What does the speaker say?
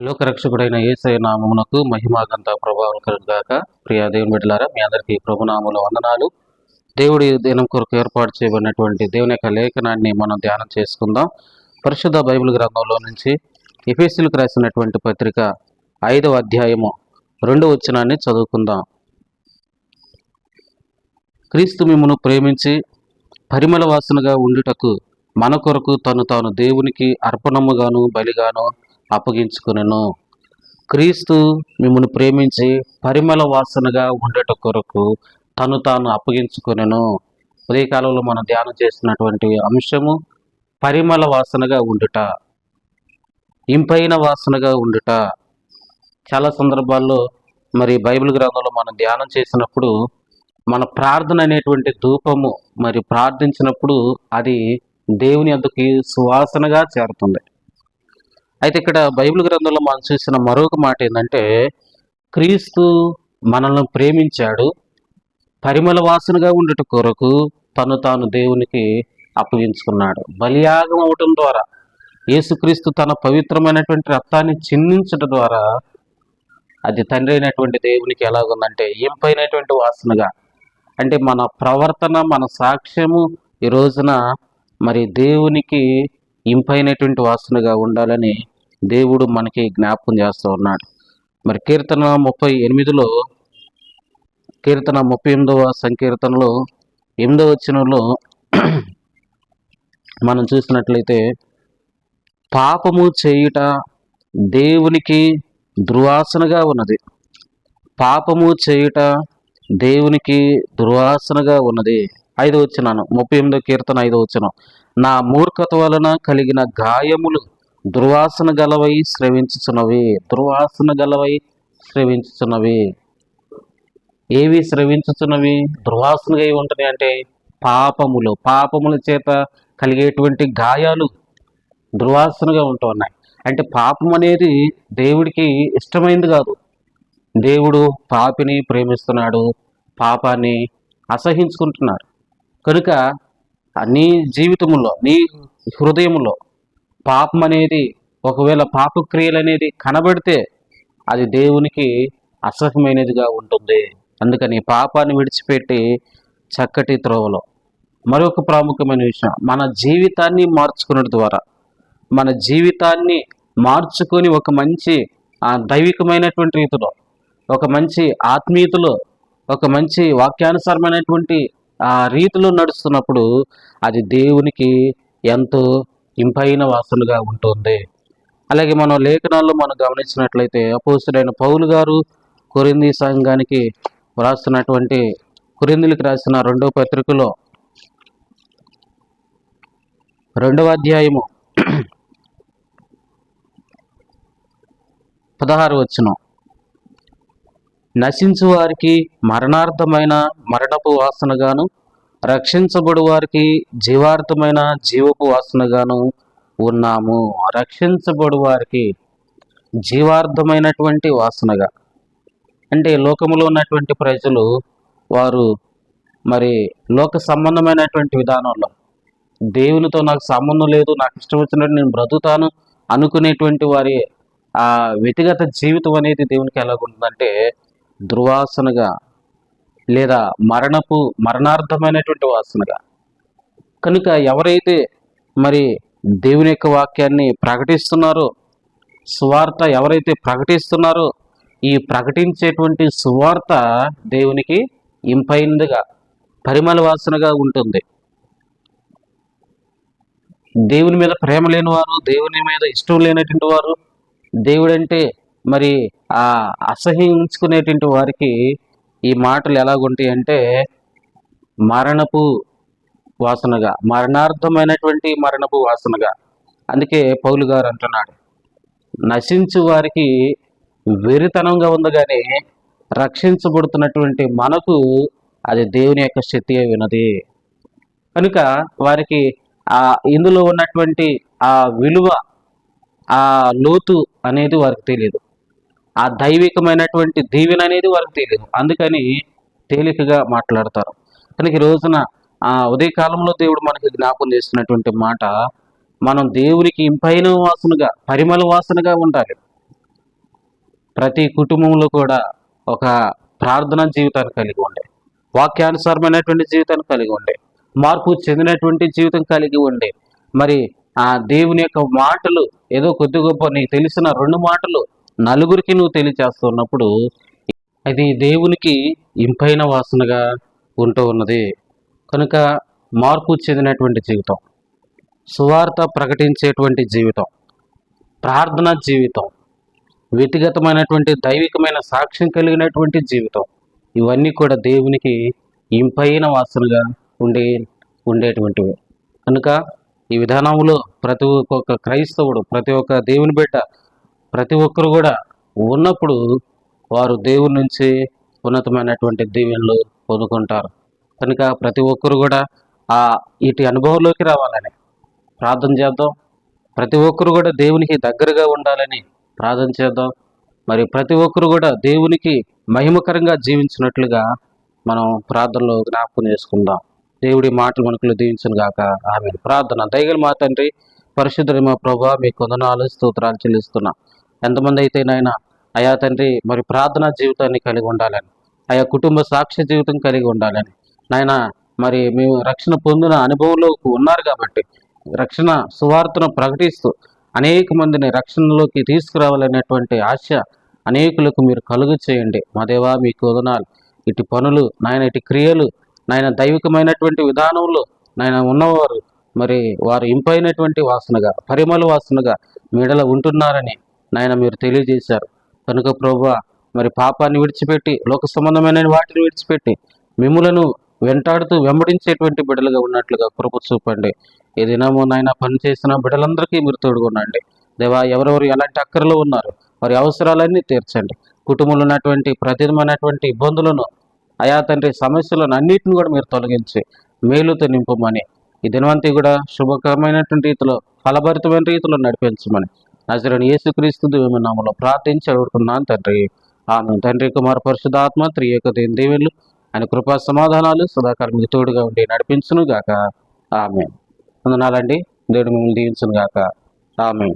లోకరక్షకుడైన ఏసయ నామమునకు మహిమాగంత ప్రభావం కలుగుగాక. ప్రియా దేవుని బిడ్డలారా మీ అందరికీ ప్రభునాముల వందనాలు. దేవుడి దినం కొరకు ఏర్పాటు చేయబడినటువంటి దేవుని యొక్క లేఖనాన్ని మనం ధ్యానం చేసుకుందాం. పరిశుద్ధ బైబిల్ గ్రంథంలో నుంచి ఎఫీసీలకు రాసినటువంటి పత్రిక ఐదవ అధ్యాయము రెండవ వచనాన్ని చదువుకుందాం. క్రీస్తు మిమ్మను ప్రేమించి పరిమళ వాసనగా ఉండుటకు మన కొరకు తను తాను దేవునికి అర్పణముగాను బలిగాను అప్పగించుకునెను. క్రీస్తు మిమ్మల్ని ప్రేమించి పరిమళ వాసనగా ఉండేట కొరకు తను తాను అప్పగించుకునెను. ఉదయకాలంలో మనం ధ్యానం చేస్తున్నటువంటి అంశము పరిమళ వాసనగా ఉండుట ఇంపైన వాసనగా ఉండుట. చాలా సందర్భాల్లో మరి బైబిల్ గ్రంథంలో మనం ధ్యానం చేసినప్పుడు మన ప్రార్థన అనేటువంటి ధూపము మరి ప్రార్థించినప్పుడు అది దేవుని అందుకు సువాసనగా చేరుతుంది. అయితే ఇక్కడ బైబిల్ గ్రంథంలో మనం చూసిన మరొక మాట ఏంటంటే క్రీస్తు మనల్ని ప్రేమించాడు పరిమళ వాసనగా ఉండట కొరకు తను తాను దేవునికి అప్పగించుకున్నాడు. బలియాగం అవటం ద్వారా యేసుక్రీస్తు తన పవిత్రమైనటువంటి రక్తాన్ని చిందించడం ద్వారా అది తండ్రి అయినటువంటి దేవునికి ఎలాగుందంటే ఇంపైనటువంటి వాసనగా. అంటే మన ప్రవర్తన మన సాక్ష్యము ఈ రోజున మరి దేవునికి ఇంపైనటువంటి వాసనగా ఉండాలని దేవుడు మనకి జ్ఞాపకం చేస్తూ ఉన్నాడు. మరి కీర్తన ముప్పై ఎనిమిదిలో కీర్తన ముప్పై ఎనిమిదవ సంకీర్తనలో ఎనిమిదవ వచ్చినలో మనం చూసినట్లయితే పాపము చేయుట దేవునికి దుర్వాసనగా ఉన్నది. పాపము చేయుట దేవునికి దుర్వాసనగా ఉన్నది. ఐదు వచ్చినాను ముప్పై ఎనిమిదో కీర్తన ఐదో వచ్చిన నా మూర్ఖత వలన కలిగిన గాయములు దుర్వాసన గలవై స్రవించుచున్నవి దుర్వాసన గలవై స్రవించుచున్నవి. ఏవి స్రవించుచున్నవి? దుర్వాసనగా ఏవి ఉంటున్నాయి అంటే పాపములు. పాపముల చేత కలిగేటువంటి గాయాలు దుర్వాసనగా ఉంటున్నాయి అంటే పాపం అనేది దేవుడికి ఇష్టమైంది కాదు. దేవుడు పాపిని ప్రేమిస్తున్నాడు పాపాన్ని అసహించుకుంటున్నాడు. కనుక నీ జీవితంలో నీ హృదయంలో పాపం అనేది ఒకవేళ పాపక్రియలు అనేది కనబడితే అది దేవునికి అసహ్యమైనదిగా ఉంటుంది. అందుకని పాపాన్ని విడిచిపెట్టి చక్కటి త్రోవలో. మరొక ప్రాముఖ్యమైన విషయం మన జీవితాన్ని మార్చుకునే ద్వారా. మన జీవితాన్ని మార్చుకొని ఒక మంచి దైవికమైనటువంటి రీతిలో ఒక మంచి ఆత్మీయతలో ఒక మంచి వాక్యానుసారమైనటువంటి ఆ రీతిలో నడుస్తున్నప్పుడు అది దేవునికి ఎంతో ఇంపైన వాసనగా ఉంటుంది. అలాగే మనం లేఖనాల్లో మనం గమనించినట్లయితే అపోసుడైన పౌలు గారు కొరింది సంఘానికి వ్రాస్తున్నటువంటి కొరిందులకు రాసిన రెండవ పత్రికలో రెండవ అధ్యాయము పదహారు వచనం. నశించు వారికి మరణార్థమైన మరణపు వాసనగాను రక్షించబడు వారికి జీవార్థమైన జీవపు వాసనగాను ఉన్నాము. రక్షించబడు వారికి జీవార్థమైనటువంటి వాసనగా. అంటే లోకములో ఉన్నటువంటి ప్రజలు వారు మరి లోక సంబంధమైనటువంటి విధానంలో దేవునితో నాకు సంబంధం లేదు నాకు ఇష్టం వచ్చినట్టు నేను బ్రతుకుతాను అనుకునేటువంటి వారి ఆ వ్యక్తిగత జీవితం అనేది దేవునికి ఎలాగుంటుందంటే దుర్వాసనగా లేదా మరణపు మరణార్థమైనటువంటి వాసనగా. కనుక ఎవరైతే మరి దేవుని యొక్క వాక్యాన్ని ప్రకటిస్తున్నారో సువార్త ఎవరైతే ప్రకటిస్తున్నారో ఈ ప్రకటించేటువంటి సువార్త దేవునికి ఇంపైందిగా పరిమళ వాసనగా ఉంటుంది. దేవుని మీద ప్రేమ లేని వారు దేవుని మీద ఇష్టం లేనటువంటి వారు దేవుడంటే మరి ఆ అసహించుకునేటువంటి వారికి ఈ మాటలు ఎలాగుంటాయి అంటే మరణపు వాసనగా మరణార్థమైనటువంటి మరణపు వాసనగా. అందుకే పౌలు గారు అంటున్నాడు నశించు వారికి వెరితనంగా ఉంది కానీ రక్షించబడుతున్నటువంటి మనకు అది దేవుని యొక్క శక్తి వినది కనుక వారికి ఆ ఇందులో ఉన్నటువంటి ఆ విలువ ఆ లోతు అనేది వారికి తెలియదు ఆ దైవికమైనటువంటి దీవెన అనేది వారికి తెలియదు. అందుకని తేలికగా మాట్లాడతారు. కనుక ఈ రోజున ఆ ఉదయకాలంలో దేవుడు మనకి జ్ఞాపకం చేస్తున్నటువంటి మాట మనం దేవునికి ఇంపైన వాసనగా పరిమళ వాసనగా ఉండాలి. ప్రతి కుటుంబంలో కూడా ఒక ప్రార్థనా జీవితాన్ని కలిగి ఉండే. వాక్యానుసారమైనటువంటి జీవితాన్ని కలిగి ఉండే. మార్పు చెందినటువంటి జీవితం కలిగి ఉండే. మరి ఆ దేవుని యొక్క మాటలు ఏదో కొద్ది గొప్ప నీకు తెలిసిన రెండు మాటలు నలుగురికి నువ్వు తెలియచేస్తున్నప్పుడు అది దేవునికి ఇంపైన వాసనగా ఉంటూ ఉన్నది. కనుక మార్పు చెందినటువంటి జీవితం సువార్త ప్రకటించేటువంటి జీవితం ప్రార్థన జీవితం వ్యక్తిగతమైనటువంటి దైవికమైన సాక్ష్యం కలిగినటువంటి జీవితం ఇవన్నీ కూడా దేవునికి ఇంపైన వాసనగా ఉండే ఉండేటువంటివి. కనుక ఈ విధానంలో ప్రతి ఒక్క క్రైస్తవుడు ప్రతి ఒక్క దేవుని బిడ్డ ప్రతి ఒక్కరు కూడా ఉన్నప్పుడు వారు దేవుడి నుంచి ఉన్నతమైనటువంటి దీవెనలు పొందుకుంటారు. కనుక ప్రతి ఒక్కరు కూడా ఆ ఇటు అనుభవంలోకి రావాలని ప్రార్థన చేద్దాం. ప్రతి ఒక్కరు కూడా దేవునికి దగ్గరగా ఉండాలని ప్రార్థన చేద్దాం. మరి ప్రతి ఒక్కరు కూడా దేవునికి మహిమకరంగా జీవించినట్లుగా మనం ప్రార్థనలో జ్ఞాపకం చేసుకుందాం. దేవుడి మాటలు మనకులు దీవించను గాక. ఆమె ప్రార్థన. దయగల మా తండ్రి పరిశుద్ధుడి మా ప్రభా మీ కొందనాలు స్తోత్రాలు చెల్లిస్తున్నాం. ఎంతమంది అయితే నాయన అయా తండ్రి మరి ప్రార్థనా జీవితాన్ని కలిగి ఉండాలని ఆయా కుటుంబ సాక్ష్య జీవితం కలిగి ఉండాలని నాయన మరి మేము రక్షణ పొందిన అనుభవంలోకి ఉన్నారు కాబట్టి రక్షణ సువార్తను ప్రకటిస్తూ అనేక మందిని రక్షణలోకి తీసుకురావాలనేటువంటి ఆశ అనేకులకు మీరు కలుగు చేయండి. మా దేవా మీ కోదనాలు ఇటు పనులు నాయన ఇటు క్రియలు నాయన దైవికమైనటువంటి విధానంలో నాయన ఉన్నవారు మరి వారు ఇంపైనటువంటి వాసనగా పరిమళ వాసనగా మీడల ఉంటున్నారని నాయన మీరు తెలియజేశారు. కనుక ప్రభా మరి పాపాన్ని విడిచిపెట్టి లోక సంబంధమైన వాటిని విడిచిపెట్టి మిమ్ములను వెంటాడుతూ వెంబడించేటువంటి బిడ్డలుగా ఉన్నట్లుగా కృప చూపండి. ఈ దినము నాయన పని చేసిన బిడ్డలందరికీ మీరు తోడుగునండి దేవా ఎవరెవరు ఎలాంటి అక్కరలో ఉన్నారు వారి అవసరాలన్నీ తీర్చండి. కుటుంబంలో ఉన్నటువంటి ప్రతిదమైనటువంటి ఇబ్బందులను అయా తండ్రి సమస్యలను అన్నిటిని కూడా మీరు తొలగించి మేలుతో నింపమని ఈ దినవంతి కూడా శుభకరమైనటువంటి రీతిలో ఫలభరితమైన రీతిలో నడిపించమని నజరని యేసుక్రీస్తు దేవుని నామలో ప్రార్థించి అడుగుతున్నాను తండ్రి. ఆమె తండ్రి కుమార్ పరిశుధాత్మ త్రియేక దేవుళ్ళు ఆయన కృపా సమాధానాలు సదాకాలం మీకు తోడుగా ఉండి నడిపించును గాక ఆమె వందనాలండి. దేవుడు మిమ్మల్ని దీవించును గాక ఆమె